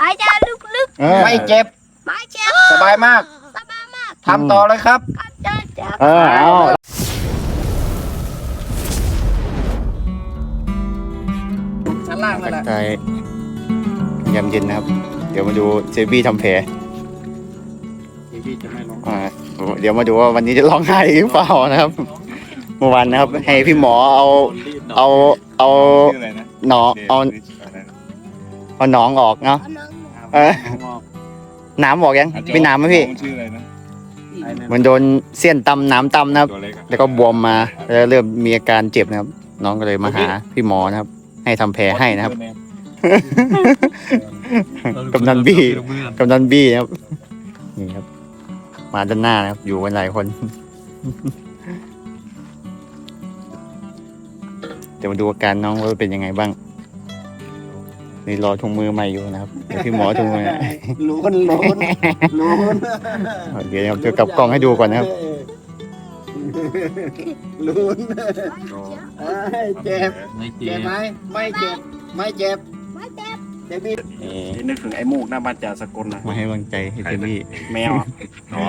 หายใจลึกเออไม่เจ็บๆไม่เจ็บสบายมากสบายมากทำต่อเลยครับ ครับเจ็บเจ็บเออเอาชั้นล่างนั่นแหละใช่ยามเย็นนะครับ เดี๋ยวมาดูเจบี้ทำแผลพี่จะไม่ลงอ่าเดี๋ยวมาดูว่าวันนี้จะร้องไห้หรือเปล่านะครับ เมื่อวานนะครับ ให้พี่หมอเอา เอาเอาชื่ออะไรนะ หนองเอาอะไรนะ เอาหนองออกเนาะ เอาน้องเออ น้ำออกยังมีน้ำไหมพี่ น้องชื่ออะไรนะมันโดนเสี้ยนตำน้ำตำนะครับ ตัวเล็กอะแล้วก็บวมมาแล้วเริ่มมีอาการเจ็บนะครับ น้องก็เลยมาหาพี่หมอนะครับ ให้ทำแผลให้นะครับ กำนันบี้ กำนันบี้นะครับ นี่ครับ มาด้านหน้านะครับ อยู่กันหลายคน เดี๋ยวมาดูอาการน้องว่าเป็นยังไงบ้าง นี่รอถุงมือใหม่อยู่นะครับเดี๋ยวพี่หมอถุงมือลุ้นลุ้นลุ้นเดี๋ยวนะครับจะกลับกล้องให้ดูก่อนนะครับลุ้นโอ้เอ้ยเจ็บไม่เจ็เจ็บบไหมไม่เจ็บไม่เจ็บไม่เจ็บเจ็บพี่นี่นึกถึงไอ้มูกหน้าบ้านจ่าสกลนะมาให้กำลังใจให้เจมี่แมวอะอ๋อ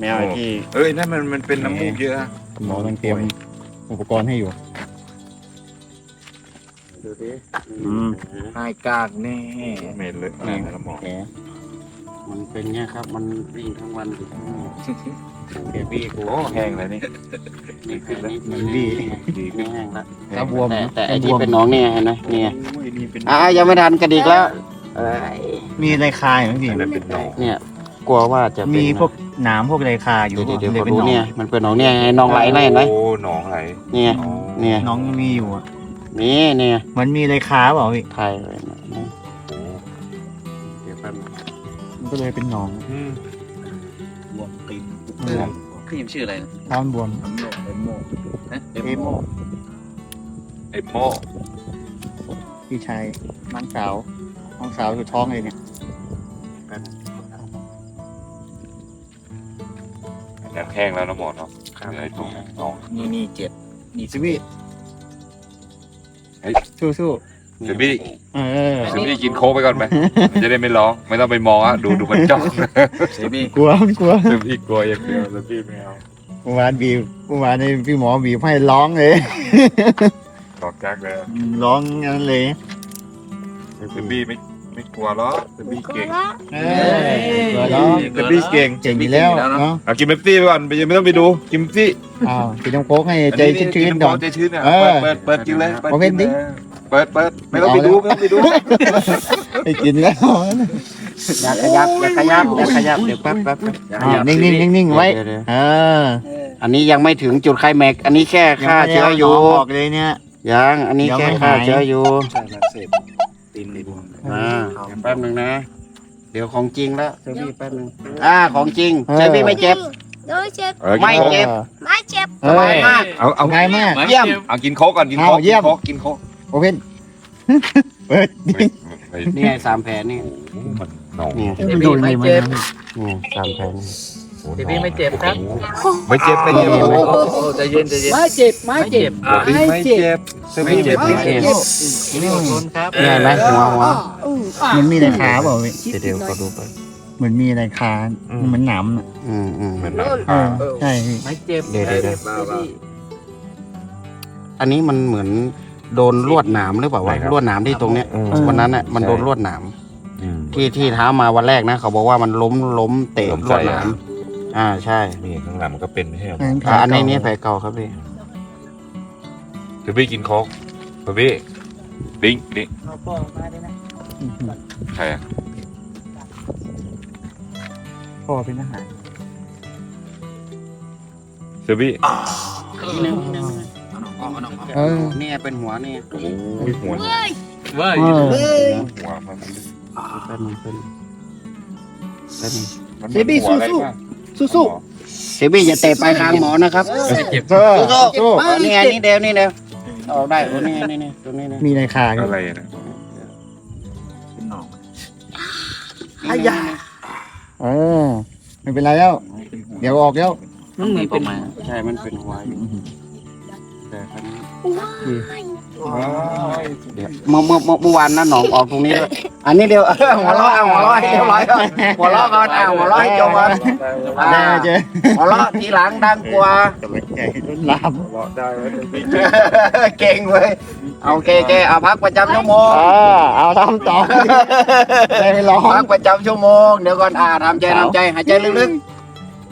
แมวไอ้ที่เอ้ยนั่นมันมันเป็นน้ำมูกเยอะอะหมอต้องเตรียมอุปกรณ์ให้อยู่ ดูดิอืมหายกากแน่เหม็นเลยนี่แล้วหมอแผลมันเป็นเงี้ยครับ มันวิ่งทั้งวันอยู่ข้างนอกเจมี่กูโอ้แห้งเลยนี่นี่คือนี่มันดีดีขึ้ไม่นแห้งละถ้าบวมแต่แต่ไอ้ถ้าบที่วมเป็นน้องเนี่ยเห็นไหมเนี่ยโอ้ยนี่เป็นอะยังไม่ทันกระดิกแล้วเอ้ยมีไรคาอยู่พี่อะไรเป็นหนองเนี่ย กลัวว่าจะเป็นมีพวกหนามพวกไรคาอยู่เดี๋ยวเดี๋ยวลเขาเป็นดูหนองเนี่ยมันเป็นน้องเนี่ยไอ้น้องไหลนะเห็นไหมโอ้หนองไหลเนี่ยอ๋อเนี่ยน้องยังมีอยู่อะ นี่เนี่ยมันมีไรคาเปล่าพี่ถ่ายไว้หน่อยนะเดี๋ยวแป๊บนึงมันก็เลยเป็นหนองอืมเออพี่ยิมชื่ออะไรนะเท้ามันบวมเอ็มโมนะเอโมไอ้โม่พี่ชายน้องสาวน้องสาวอยู่ท้องเลยเนี่ยอยากแห้งแล้วนะหมอเนาะเหนื่อยตรงนั้นหนองนี่นี่เจ็บนี่ซิบี้ สู้สู้เซบี้ๆเออเซบี้กินโค้กไปก่อนไหมจะได้ไม่ร้อง ไม่ต้องไปมองอะดูดูมันจ้องเซบี้กลัวมันกลัวเซบี้กลัวอย่างเดียวเซบี้ไม่เอาเมื่อวานบีบเมื่อวานในพี่หมอบีบให้ร้องเลย ตอกจักเลยร้องงั้นเลยเซบี้ไม่ ไม่กลัวหรอกเซบี้เก่งเออกลัวร้องเซบี้เก่งเก่งอยู่แล้วเนาะเอากินเบปซี่ไปก่อนยังไม่ต้องไปดูกินเบปซี่อ้าวกินน้ำโค้กให้ใจชื้นๆก่ก่อนใจชื้นอะเออเปิดเปิดกินเลยเปิดเอาเว้นดิเปิดเปิดไม่ต้องไปดูไม่ต้องไปดูไปกินแล้วอย่าขยับอย่าขยับอย่าขยับเดี๋ยวแป๊บแป๊บแป๊บอ่านิ่งๆนิ่งๆไว้เดี๋ยวเดี๋ยวเอออันนี้ยังไม่ถึงจุดไคลแม็กซ์อันนี้แค่ฆ่าเชื้ออยู่งไม่ได้าหนงออกเลยเนี่ยยังอันนี้ยังแค่ไม่ฆ่าหายเชื้ออยู่ใช่แล้วเสพ ตีนในบวมอ่าแป๊บหนึ่งนะ เดี๋ยวของจริงแล้วเซบี้แป๊บหนึ่งอ่าของจริงเซบี้ไม่เจ็บ โดยเจ็บเออไม่กินโค้กเจ็บ ไม่เจ็บเออบายมาก เอาเอาง่ายมาก เยี่ยม เอากินโค้กก่อนกินโค้กเอาเยี่ยม กินโค้กกินโค้กโอเพนเปิดไม่ไม่นี่ไงสามแผลนี่โอ้โหมันหนองนี่เซบี้ไม่เจ็บนี่สามแผลนี่ เซบี้ไม่เจ็บครับไม่เจ็บไม่เจ็บโอ้โหใจเย็นใจเย็นไม่เจ็บไม่เจ็บอะไม่เจ็บเซบี้ไม่เจ็บไม่เจ็บนี่อดทนครับนี่เห็นไหมหัวหัวมันมีอะไรขาเปล่าพี่เดี๋ยวเดี๋ยวก็ดูไปเหมือนมีอะไรขาเหมือนหนามอะอืมอืมเหมือนหนองเออใช่พี่ไม่เจ็บเดี๋ยวเดี๋ยวเดี๋ยวเบาเบาอันนี้มันเหมือนโดนลวดหนามหรือเปล่าวะลวดหนามที่ตรงเนี้ยวันนั้นอะมันโดนลวดหนามอืมที่ที่เท้ามาวันแรกนะ เขาบอกว่ามันล้มล้มเตะล้มลใส่วดหนาม อ่าใช่นี่ข้างหลังมันก็เป็นไม่ใช่เหรออ่าอันนี้นี่แผลเก่าครับพี่เซบี้กินโค้กเซบี้ดิ้งดิ้งใครอะพ่อเป็นทหารเซบี้นี่นึงนี่นึงเออนี่เป็นหัวนี่โอ้โหหัวเว้ยเว้ยเออหัวมันเป็นหนึ่งเป็นเป็นหนึ่งมันเหมือนหัวอะไรบ้า งสู้เซบี้อย่าเตะปลายคางหมอนะครับไม่เจ็บเออสู้นี่ไงนี่เดียวนี่เดียวออกได้โอ้นี่ไงนี่นี่ตรงนี้นะมีอะไรขาครับอะไรนะอายาเออไม่เป็นไรแล้ว เดี๋ยวออกแล้วมันมีเป็นใช่ มันเป็นหัวอยู่ แต่ครั้งนี้ว้ายเดี๋ยวเมื่อเมื่อเมื่อเมื่อวานนะหนองออกตรงนี้ด้วยอันนี้เดียวเออหัวเราะเอาหัวเราะให้เรียบร้อยก่อนหัวเราะก่อนเอาหัวเราะให้จบก่อนอ่าได้เจอหัวเราะทีหลังดังกว่าจะไม่ใช่รุ่นลามเก่งเว้ยเอาโอเคโอเคเอาพักประจำชั่วโมงอ่าเอาทำต่อได้ไม่ร้องพักประจำชั่วโมงเดี๋ยวก่อนอ่าทำใจทำใจหายใจลึก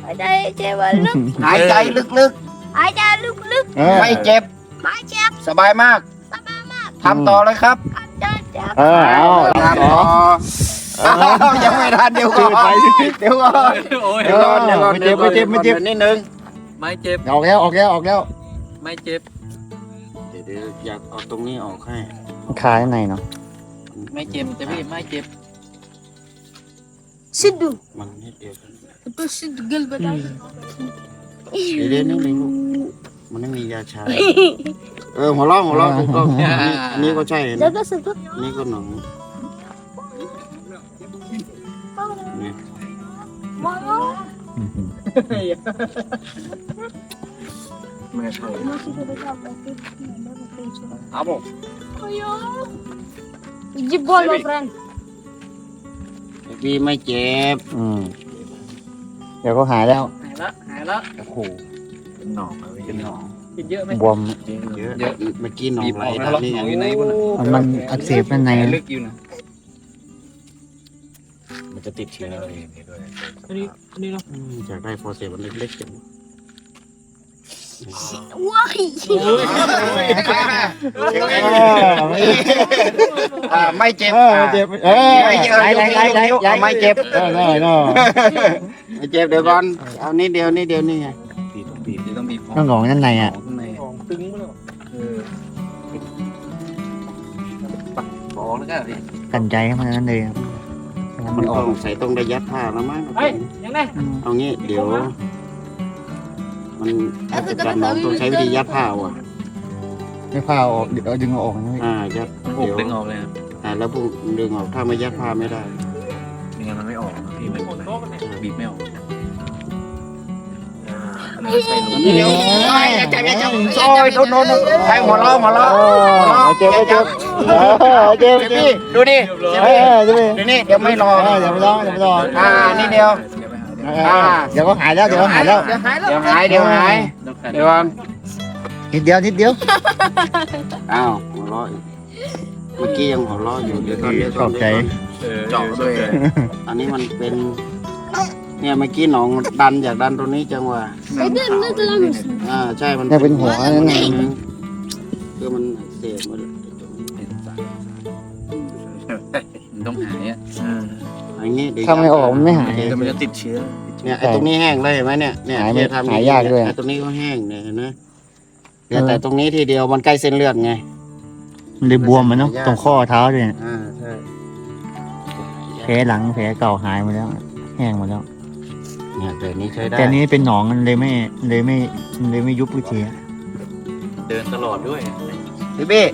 หายใจเจ็บลึกๆหายใจลึก หายใจลึกลึกเออๆไม่เจ็บไม่เจ็บสบายมากสบายมากทำต่อเลยครับหายใจเจ็บเออเอาทำต่ออ้าวยังไม่ทันเดี๋ยวก่อนเดี๋ยวก่อน โอ้ยเดี๋ยวก่อนเดี๋ยวก่อนไม่เจ็บไม่เจ็บไม่เจ็บดี๋ยวนิดนึงไม่เจ็บ ออกแล้วออกแล้วออกแล้วไม่เจ็บ เดี๋ยวเดี๋ยวอยากเอาตรงนี้ออกให้คาข้างในเนาะไม่เจ็บเจพี่ไม่เจ็บ Sedu. มันนิดเดียว Itu sedu gel badan. เดี๋ยวเดี๋ยวนิดนึงลูกมันไม่มียาชา เออหัวเราะหัวเราะถูกต้องอันนี้อันนี้ก็ใช่นะ Jaga sedut. อันนี้ก็หนอง Mau. ไม่ใช่ Masih ada apa? ครับผม Ayo. Jebol lo, friend. พี่ไม่เจ็บ อืมเดี๋ยวก็หายแล้ว ละหายละโอ้โหเป็นหนองเป็นหนองกินเยอะไหมบวมเยอะเมื่อกี้หนองบีบไหลออกทาแล้วงนี้ไงอยู่ในบนมันมันอักเสบด้านในลึกอยู่นะมันจะติดเชื้ออะไรอย่างนี้ด้วยอันนี้อันนี้เนาะอืมอยากได้โฟเซมันเล็กๆจัง Wah. อ่าไม่เจ็บเออเจ็บเออไม่เจ็บไหลไหลไหลไม่เจ็บเออได้เนาะไม่เจ็บเดี๋ยวก่อน เอานิดเดียวนิดเดียวนี่ไงบีต้องบีบต้องบีบต้องหงองด้านในอะข้างในตึงเลยเออปักบอกแล้วกันพี่กันใจเข้มานั่นเลยครับมันออกใส่ต้องระยัดผ้าแล้วมั้งเฮ้ยยังไงเอางี้เดี๋ยว มันอาจจะการน้องต้องใช้วิธียัดผ้าว่ะไม่พาเอาออกเดี๋ยวเอาดึงเอาออกนะพี่อ่ายัดโอ้เดี๋ยวดึงออกเลยนะอ่าแล้วพวกดึงออกถ้าไม่ยัดผ้าไม่ได้ไม่งั้นมันไม่ออกนะพี่ไม่หมดเลยบีบไม่ออกนี่เดี๋ยวโอ้ยอย่าจับอย่าจับโอ้ยโดนโดนโดนใครหัวเราะหัวเราะหัวเราะเจ็บไม่เจ็บเออเจ็บเดี๋ยวเจ็พี่บดูดิเออเจ็บเดี๋ยวนี่เดี๋ยวไม่รอเอออย่าไปร้องอย่าไปร้องอ่านี่เดียวเออเดี๋ยวก็หายแล้วเดี๋ยวก็หายแล้วเดี๋ยวหายเดี๋ยวหายเดี๋ยวก่อนนิดเดียวนิดเดียวอ้าวหัวเราะอีกเมื่อกี้ยังหัวเราะอยู่เดี๋ยวก่อนเดี๋ยวขก่ออนบใจเจาะด้วยอันนี้มันเป็น เนี่ยเมื่อกี้หนองดันอยากดันตรงนี้จังหวะ Itu itu dalam. อ่าใช่มันเนี่ยเป็นหัวนั่นไงคือมันเสียหมดมัน ต้องหาย อะอันนี้เดี๋ยวถ้าไม่ออกมันไม่หาย เดี๋ยวมันจะติดเชื้อเนี่ยไอ้ตรงนี้แห้งเลยเห็นไหมเนี่ยเนี่ยหายไม่เนี่ยทำหายยากด้วย ไอ้ตรงนี้ก็แห้งเนี่ยเห็นไหมเนี่ยแต่ตรงนี้ทีเดียวมันใกล้เส้นเลือดไง มันเลยบวมมันเนาะตรงข้อเท้าด้วยเนี่ยอ่าใช่แผลหลังแผลเก่าหายหมดแล้ว แห้งหมดแล้ว เนี่ยแต่นี้ใช้ได้แต่อันนี้เป็นหนองมันเลยไม่เลยไม่มันเลยไม่ยุบวิธีเดินตลอดด้วย พี่บี้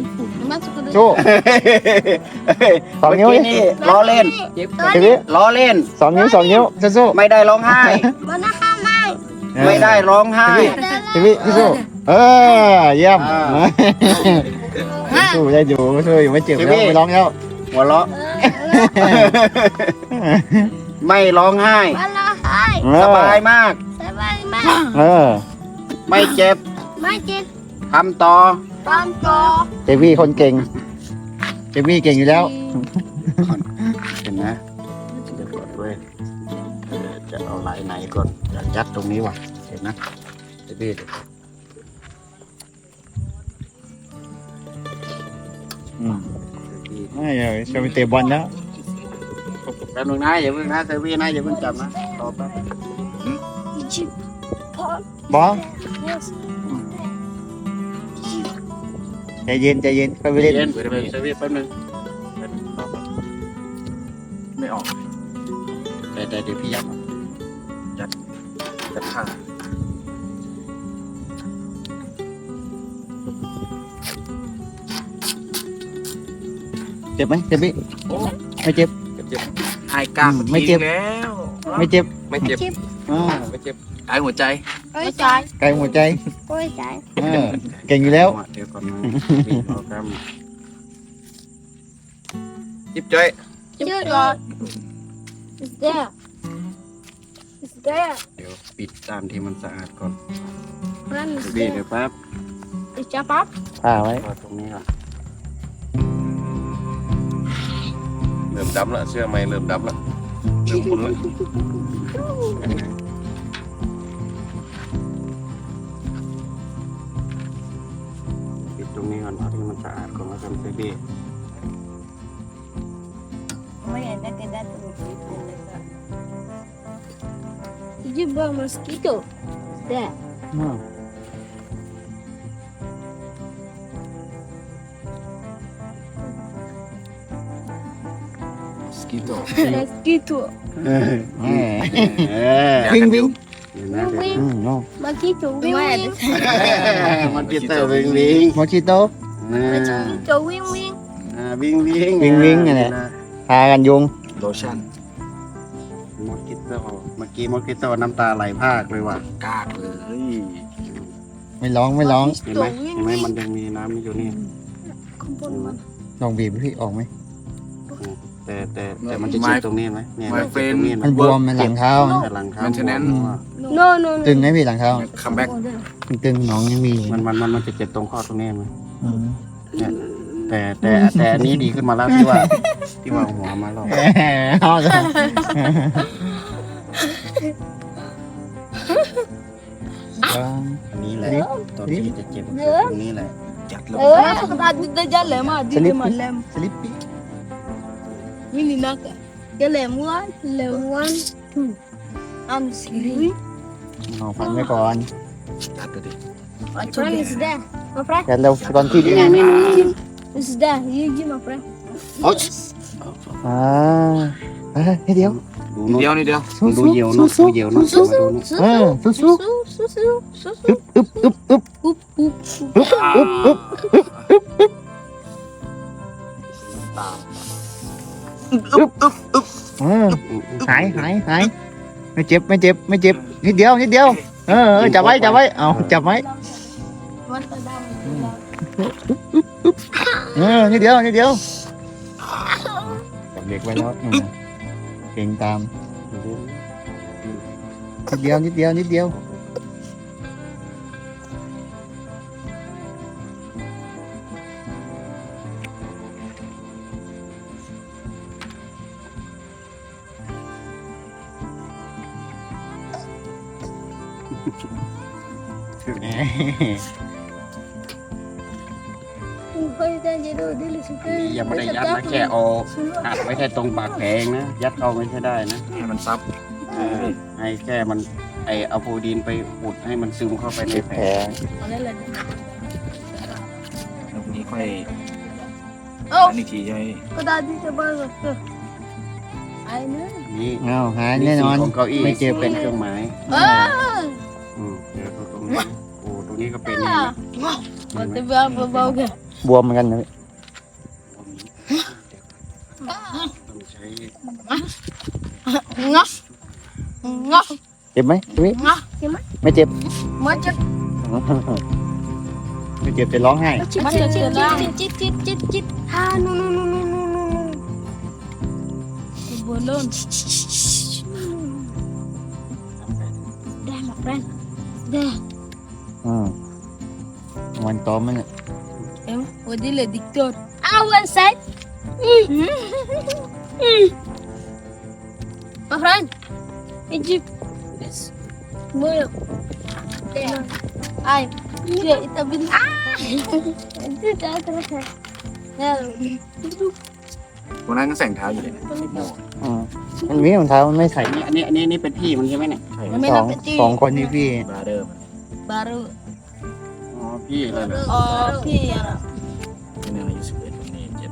Masuk ke โจ้สองนิ้วเมื่ดิกี้ล้อเล่นเจ็บทีนี้ล้อเล่น สองนิ้วสองนิ้วสู้ไม่ได้ร้องไห้ Mana hamai? ๆไม่ได้ร้องไห้ ทีนี้สู้เออเยี่ยมอ่า สู้ได้อยู่สู้อยู่ไม่เจ็บแล้วไม่ร้องแล้วหัวเราะ ไม่ร้องไห้ Mana hai? สบายมาก Sabar mak. เออไม่เจ็บ Majid. ทำต่อ Tonto. เจวี่คนเก่ง เจวี่เก่งอยู่แล้ว เห็นนะเดี๋ยวก่อนเว้ยเออจะเอาลายไหนก่อนจะยัดตรงนี้ว่ะ เห็นนะเดี๋ยวพี่อืมไม่เดี๋ยวจะไปเตะบอลแล้วแป๊บนึงนะอย่าเพิ่งนะเซวี่นะอย่าเพิ่งจับนะรอแป๊บ Ijib. Pot. บอล Yes. ใจเย็นใจเย็นค่อยไปเย็เล่นนเซวี่แป๊บนึงไม่ออกแต่แต่เดี๋ยวพี่ยัดจะขาดเจ็บไหมเจ็บพี่ไม่เจ็บหายกลางไม่เจ็บแล้วไม่เจ็บไม่เจ็บ Ijib. อ่าไม่เจ็บไอ้หัวใจโอ้ยจ่ายไกลหัวใจ โอ้ยจ่ายเออเก่งอยู่แล้ว เดี๋ยวก่อนนะบีบเอากล้ามยิบจ้อยชื่อก่อน is there is there เดี๋ยวปิดตามที่มันสะอาดก่อน friend is บีบ there เดี๋ยวแป๊บ is your pop ผ้าไว้รอตรงนี้ก่อนเริ่มดำละเสื้อไหมเริ่มดำละเริ่มขุ่นละ ปิดตรงนี้ก่อนเอาที่มัน สะอาดก่อนแล้วกันเซบี did you burn mosquito there อืมสกิโต mosquito เออแหมเออวิ่งวิ่งเห็นไหมเดี๋ยวอืมโน่ mosquito wing wing มันกินแต่วิงวิงโมชิโตอ่า mosquito wing wing อ่าวิงวิงวิงวิงเนี่ยพากันยุงโลชั่นมดกิโต้เมื่อกี้มดกิโต้น้ำตาไหลพรากเลยว่ะกากเลยไม่ร้องไม่ร้องเห็นไหมเห็นไหมมันยังมีน้ำอยู่นี่ลองบีบพี่ออกไหม แต่แต่แต่มันจะเจ็บตรงนี้ไหมเนี่ย My เจ็บ friend ตรงนี้มันบวมมันหลังเท้าแต่หลังเท้า Maintenance บวมว่ะ no no no ตึงไหมพี่หลังเท้า คัมแบ็กตึงหนองยังมีอยู่มันมันมันมันจะเจ็บตรงข้อตรงนี้ไหมอืมเนี่ยแต่แต่แต่อันนี้ดีขึ้นมาแล้วที่ว่า ที่ว่าหัวมาแล้วเอาจ้ะอันนี้แหละตอนที่จะเจ็บตรงนี้แหละจัดเลย eh ada dah jalan mah สลิป dia malam สลิปปี้ ini nak dia lemuan lemuan tu am siri เอาฟันไว้ก่อนจัดเลยดิ my friend is there my friend แต่เราก่อนที่จะ is there you give my friend โอ๊ยอ่าเอ้ยเดี๋ยวดูนิดโน้เดียวนิดเดียวตดูเหยียวโน้ตดูเหยียวโน้ตมาดูโน้ตเออสู้สู้ su su su su อึ๊บอึ๊บอึ๊บ up up อึ๊บอึ๊บอึ๊บเออหายหายหายไม่เจ็บไม่เจ็บไม่เจ็บนิดเดียวนิดเดียวเออเออจับไว้จับไว้เอาจับไว้ mata dah เออนิดเดียวนิดเดียวจับเด็กไว้แล้วอืมเก่งตามนิดเดียวนิดเดียวนิดเดียว ยังไม่ได้ยัดนะแค่เอาอัดไว้แค่ตรงปากแผงนะ ยัดเข้าไม่ใช่ได้นะให้มันซับเออให้แค่มันไอเอาโพดีนไปอุดให้มันซึมเข้าไปในติดแผแผลลแล้วพรุ่งนี้ค่อย Oh อันอีกทีใช่ไหม kau dah ada coba ke I know นี่เอาหายนี่แน่นสีอนของเก้าอี้ไม่เจ็บเป็นเครื่องหมาย รงนี้ก็เป็นนี่นะ mata berapa bau ke บวมเหมือนกันนะต้องใช้ ngah ngah เจ็บไหมตรงนี้ ngah gimana ไม่เจ็บ macam ไม่เจ็บแต่ร้องไห้ macam cit cit cit cit cit ha no no no no no no no bolon dah my friend dah อืมวันตอมมั นเนี่ย em wadi le diktor awan side my friend Egypt Boleh. Ay, dia itabi na. Ah! Itu dah terus. Ya. วันนั้นก็ใส่รองเท้าอยู่เลยนะโม่อืมมันมีรองเท้ามันไม่ใส่อันนี้อันนี้อันนี้เป็นพี่มันใช่ไหมเนี่ยใช่ Kami สอง nak kecil. สองคนนี่พี่บราเดอร์มัน Baru. อ๋อพี่เลยเหรอ Oh, pia. ที่นี่อายุสิบเอ็ดคนนี้เจ็ด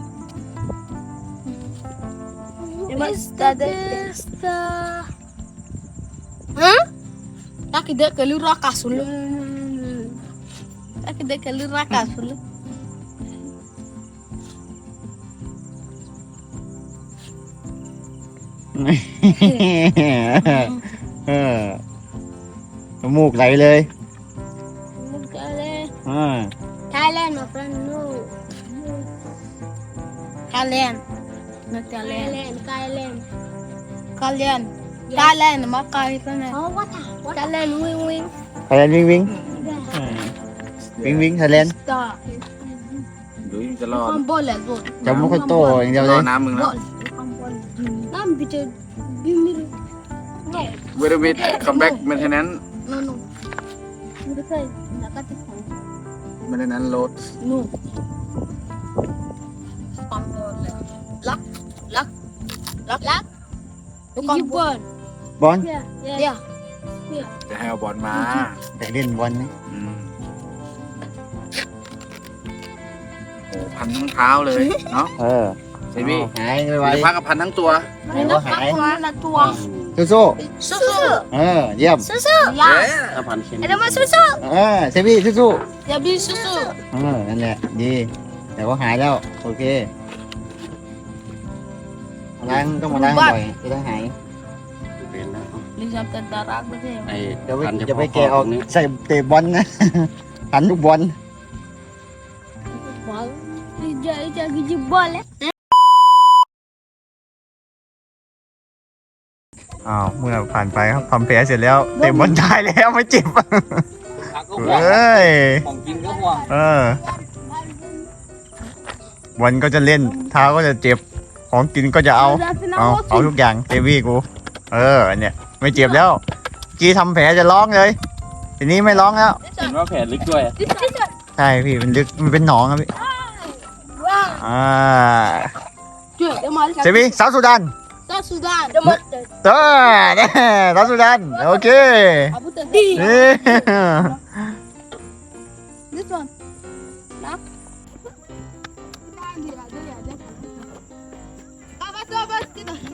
Basta basta. Hah? Tak ada kalau rakas dulu. Tak ada kalau rakas dulu. เออน้ำมูกไหลเลย Thailand. อ่า Thailand, my friend. No. Thailand. Not Thailand. Thailand, Thailand. Thailand. Thailand mà coi cái này. Oh, what? the- What? Thailand, wing, wing. ไทยแลนด์วิ่งวิ่งอ่าวิ่งวิ่งไทยแลนด์ Stop. ดูยังจะรอด Không bol là rồi. จำไม่ค่อยโตอย่างเดียวรเลอย น้ำมึงแล้ว Bol. Không bol. Nam bị chơi. Bị mi. No. เวทวิทคัมแบ็กเมนเทนแนน No, no. Hindi ka. Nakatipan. เมนเทนแนนโหลด No. Con bol. Lắc. Lắc. Lắc. Lắc. Con bol. บอล Yeah. Yeah. Yeah. จะให้เอาบอลมาแต่เล่นบอลนะอืมโอ้พันทั้งเท้าเลยเนาะเออ เซบี้หายไปไว เดี๋ยวพักกับพันทั้งตัวไหนก็หาย Là tua. สู้ Susu. ๆเออเยี่ยม Susu. เย้ Yeah. ถ้าพันเข็ม Ada mas susu. เออเซบี้สู้ Ya beli susu. ๆเออนั่นแหละดีแต่ว่าหายแล้วโอเคมาล้างต้องมาล้างบ่อยจะได้หายเป็นแล้ว Ni sampai tarak betul. ไอ้เดี๋ยวไปพันเฉจะไปพาะแกะออกตรงนี้ใส่เตะบอลนะ หันลูกบอล Bol. Ija, ija, gigi bol eh. อ้าวเมื่อผ่านไปครับทำแผลเสร็จแล้ว เตะบอลตายแล้วไม่เจ็บเฮ้ยของกินก็ห่วงเออบอลก็จะเล่นเท้าก็จะเจ็บของกินก็จะเอาเอาเอาทุกอย่างเตวี่กู เออเนี่ยไม่เจ็บแล้วจีทำแผลจะร้องเลย ทีนี้ไม่ร้องแล้วเห็นว่าแผลลึกด้วยใช่พี่มันลึกมันเป็นหนองครับพี่อ่า Cuy, dia malu เซบี้สาวสุดาน Tasudan. Tuh, Tasudan. Oke. This one. Nah. nah Kita.